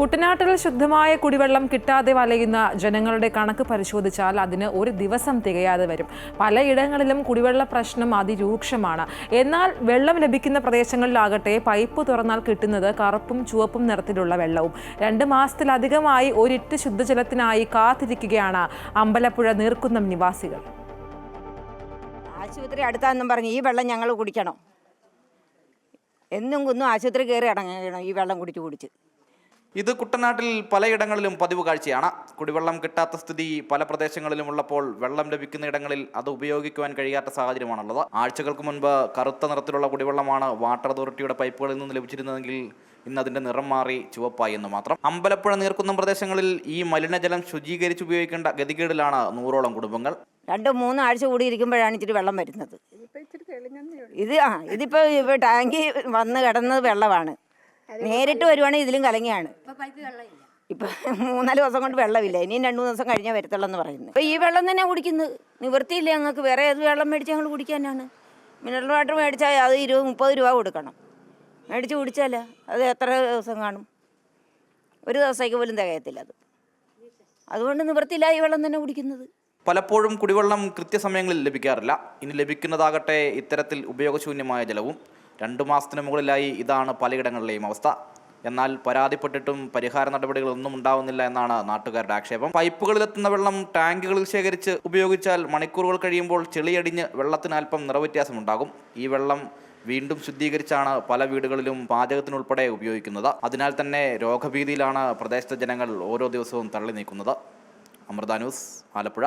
കുട്ടനാട്ടിൽ ശുദ്ധമായ കുടിവെള്ളം കിട്ടാതെ വലയുന്ന ജനങ്ങളുടെ കണക്ക് പരിശോധിച്ചാൽ അതിന് ഒരു ദിവസം തികയാതെ വരും. പലയിടങ്ങളിലും കുടിവെള്ള പ്രശ്നം അതിരൂക്ഷമാണ്. എന്നാൽ വെള്ളം ലഭിക്കുന്ന പ്രദേശങ്ങളിലാകട്ടെ പൈപ്പ് തുറന്നാൽ കിട്ടുന്നത് കറുപ്പും ചുവപ്പും നിറത്തിലുള്ള വെള്ളവും. രണ്ട് മാസത്തിലധികമായി ഒരിറ്റ് ശുദ്ധജലത്തിനായി കാത്തിരിക്കുകയാണ് അമ്പലപ്പുഴ നീർക്കുന്നം നിവാസികൾ. ആശുപത്രി അടുത്താന്നും പറഞ്ഞ് ഈ വെള്ളം ഞങ്ങൾ കുടിക്കണം. എന്നും കുന്നും ആശുപത്രി കയറി അടങ്ങണം ഈ വെള്ളം കുടിച്ച് കുടിച്ച്. ഇത് കുട്ടനാട്ടിൽ പലയിടങ്ങളിലും പതിവ് കാഴ്ചയാണ്. കുടിവെള്ളം കിട്ടാത്ത സ്ഥിതി പല പ്രദേശങ്ങളിലും ഉള്ളപ്പോൾ വെള്ളം ലഭിക്കുന്ന ഇടങ്ങളിൽ അത് ഉപയോഗിക്കുവാൻ കഴിയാത്ത സാഹചര്യമാണുള്ളത്. ആഴ്ചകൾക്ക് മുൻപ് കറുത്ത നിറത്തിലുള്ള കുടിവെള്ളമാണ് വാട്ടർ അതോറിറ്റിയുടെ പൈപ്പുകളിൽ നിന്ന് ലഭിച്ചിരുന്നതെങ്കിൽ ഇന്ന് അതിന്റെ നിറം മാറി ചുവപ്പായി എന്ന് മാത്രം. അമ്പലപ്പുഴ നീർക്കുന്ന പ്രദേശങ്ങളിൽ ഈ മലിനജലം ശുചീകരിച്ച് ഉപയോഗിക്കേണ്ട ഗതികേടിലാണ് നൂറോളം കുടുംബങ്ങൾ. രണ്ട് മൂന്ന് ആഴ്ച കൂടി ഇരിക്കുമ്പോഴാണ് ഇച്ചിരി വെള്ളം വരുന്നത്. ഇത് ആ ഇതിപ്പോൾ ഇപ്പോൾ ടാങ്കി വന്ന് കിടന്നത് വെള്ളമാണ്. നേരിട്ട് വരുവാണെങ്കിൽ ഇതിലും കലങ്ങിയാണ്. ഇപ്പൊ മൂന്നാൽ ദിവസം കൊണ്ട് വെള്ളമില്ല ഇനിയും രണ്ടു മൂന്ന് ദിവസം കഴിഞ്ഞാൽ വരത്തുള്ളൂ എന്ന് പറയുന്നത്. ഇപ്പൊ ഈ വെള്ളം തന്നെ കുടിക്കുന്നത് നിവൃത്തിയില്ല ഞങ്ങൾക്ക് വേറെ ഏത് വെള്ളം മേടിച്ച് ഞങ്ങൾ കുടിക്കാനാണ് മിനറൽ വാട്ടർ മേടിച്ചാൽ അത് ഇരുപത് മുപ്പത് രൂപ കൊടുക്കണം. മേടിച്ച് കുടിച്ചാല അത് എത്ര ദിവസം കാണും? ഒരു ദിവസത്തേക്ക് പോലും തികയത്തില്ല അത്. അതുകൊണ്ട് നിവൃത്തിയില്ല ഈ വെള്ളം തന്നെ കുടിക്കുന്നത്. പലപ്പോഴും കുടിവെള്ളം കൃത്യസമയങ്ങളിൽ ലഭിക്കാറില്ല. ഇനി ലഭിക്കുന്നതാകട്ടെ ഇത്തരത്തിൽ ഉപയോഗശൂന്യമായ ജലവും രണ്ടു മാസത്തിന് മുകളിലായി ഇതാണ് പലയിടങ്ങളിലെയും അവസ്ഥ. എന്നാൽ പരാതിപ്പെട്ടിട്ടും പരിഹാര നടപടികൾ ഒന്നും ഉണ്ടാവുന്നില്ല എന്നാണ് നാട്ടുകാരുടെ ആക്ഷേപം. പൈപ്പുകളിലെത്തുന്ന വെള്ളം ടാങ്കുകളിൽ ശേഖരിച്ച് ഉപയോഗിച്ചാൽ മണിക്കൂറുകൾ കഴിയുമ്പോൾ ചെളിയടിഞ്ഞ് വെള്ളത്തിന് അല്പം നിറവ്യത്യാസമുണ്ടാകും. ഈ വെള്ളം വീണ്ടും ശുദ്ധീകരിച്ചാണ് പല വീടുകളിലും പാചകത്തിനുൾപ്പെടെ ഉപയോഗിക്കുന്നത്. അതിനാൽ തന്നെ രോഗഭീതിയിലാണ് പ്രദേശത്തെ ജനങ്ങൾ ഓരോ ദിവസവും തള്ളി നീക്കുന്നത് അമൃത ന്യൂസ് ആലപ്പുഴ.